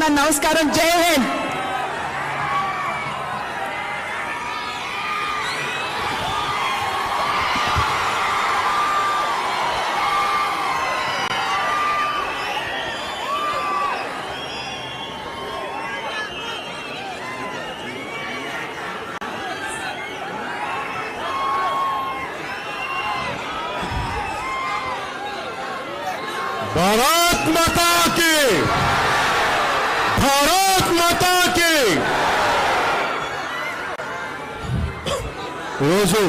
ఉన్నాను నమస్కారం జై హింద్ భారత్ మాతా కి భారత్ మాతా కి ఈరోజు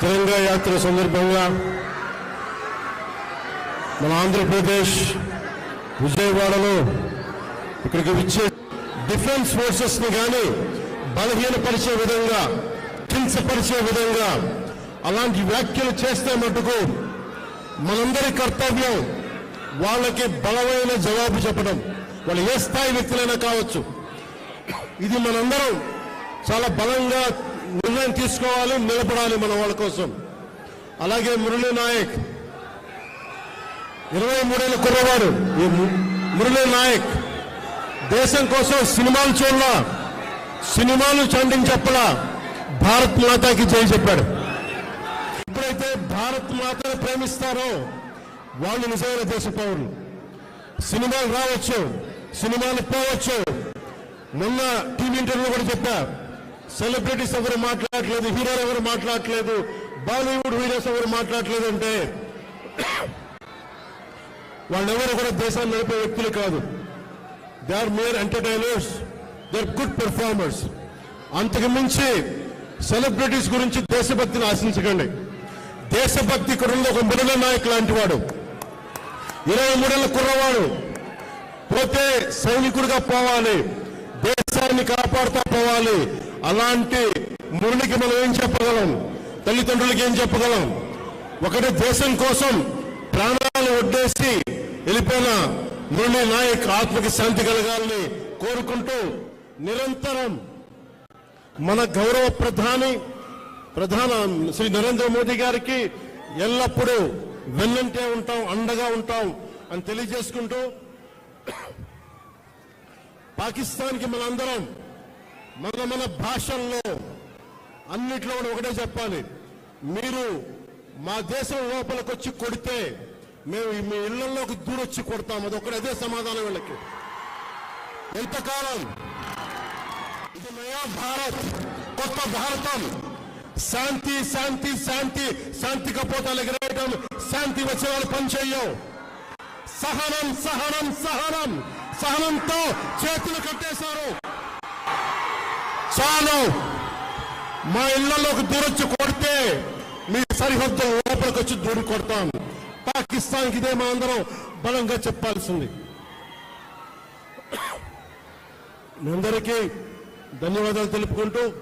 తిరంగా యాత్ర సందర్భంగా మన ఆంధ్రప్రదేశ్ విజయవాడలో ఇక్కడికి వచ్చే డిఫెన్స్ ఫోర్సెస్ని కానీ బలహీనపరిచే విధంగా కించపరిచే విధంగా అలాంటి వ్యాఖ్యలు చేస్తే మటుకు మనందరి కర్తవ్యం వాళ్ళకి బలమైన జవాబు చెప్పడం. వాళ్ళు ఏ స్థాయి వ్యక్తులైనా కావచ్చు. ఇది మనందరం చాలా బలంగా నిర్ణయం తీసుకోవాలి నిలబడాలి మన వాళ్ళ కోసం. అలాగే మురళీ నాయక్. ఇరవై మూడేళ్ళ కుర్రవారు ఈ ము- మురళీ నాయక్. దేశం కోసం సినిమాలు చూడలా. సినిమాలు చండించి చెప్పలా భారత్ మాతాకి జై చెప్పాడు. ఎప్పుడైతే భారత్ మాతను ప్రేమిస్తారో వాళ్ళు నిజమైన దేశ పౌరులు. సినిమాలు రావచ్చు సినిమాలు పోవచ్చు. మొన్న టీవీ ఇంటర్వ్యూ కూడా చెప్పా సెలబ్రిటీస్ ఎవరు మాట్లాడట్లేదు హీరోలు ఎవరు మాట్లాడట్లేదు బాలీవుడ్ హీరోస్ ఎవరు మాట్లాడట్లేదు అంటే వాళ్ళెవరు కూడా దేశాన్ని నడిపే వ్యక్తులు కాదు. They are mere entertainers they are good performers అంతకు మించి సెలబ్రిటీస్ గురించి దేశభక్తిని ఆశించకండి. దేశభక్తి ఇక్కడ ఒక మురళ నాయక్ లాంటి వాడు ఇరవై మూడేళ్ళ కుర్రవాడు. పోతే సైనికుడిగా పోవాలి. దేశాన్ని కాపాడుతూ పోవాలి. అలాంటి మురళికి మనం ఏం చెప్పగలం? తల్లిదండ్రులకి ఏం చెప్పగలం? ఒకటి దేశం కోసం ప్రాణాలు ఒడ్డేసి వెళ్ళిపోయిన మురళి నాయక్ ఆత్మకి శాంతి కలగాలని కోరుకుంటూ నిరంతరం మన గౌరవ ప్రధాని ప్రధాన శ్రీ నరేంద్ర మోదీ గారికి ఎల్లప్పుడూ వెన్నంటే ఉంటాం అండగా ఉంటాం అని తెలియజేసుకుంటూ పాకిస్తాన్కి మనందరం మన మన భాషల్లో అన్నిట్లో కూడా ఒకటే చెప్పాలి. మీరు మా దేశం లోపలికి వచ్చి కొడితే మేము మీ ఇళ్ళలోకి దూరొచ్చి కొడతాం. అది ఒకటి అదే సమాధానం వీళ్ళకి. ఎంతకాలం? ఇది నయా భారత్ కొత్త భారతం. శాంతి శాంతి శాంతి శాంతి కపోతాలు ఎగరేయడం శాంతి వచ్చే వాళ్ళు పనిచేయం సహనం సహనం సహనం. సహనంతో చేతులు కట్టేశారు. చాలు. మా ఇళ్ళలోకి దూరొచ్చి కొడితే మీ సరిహద్దు లోపలికి వచ్చి దూరి కొడతాం. పాకిస్తాన్కి ఇదే మా అందరం బలంగా చెప్పాల్సింది. మీ అందరికీ ధన్యవాదాలు తెలుపుకుంటూ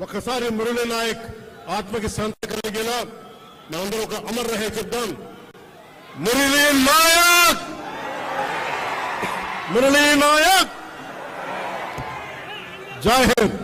ఒకసారి మురళీ నాయక్ ఆత్మకి శాంతి కలిగేలా మనందరం ఒక అమర్ రహే చెప్దాం. మురళీ నాయక్! మురళీ నాయక్! జై హింద్!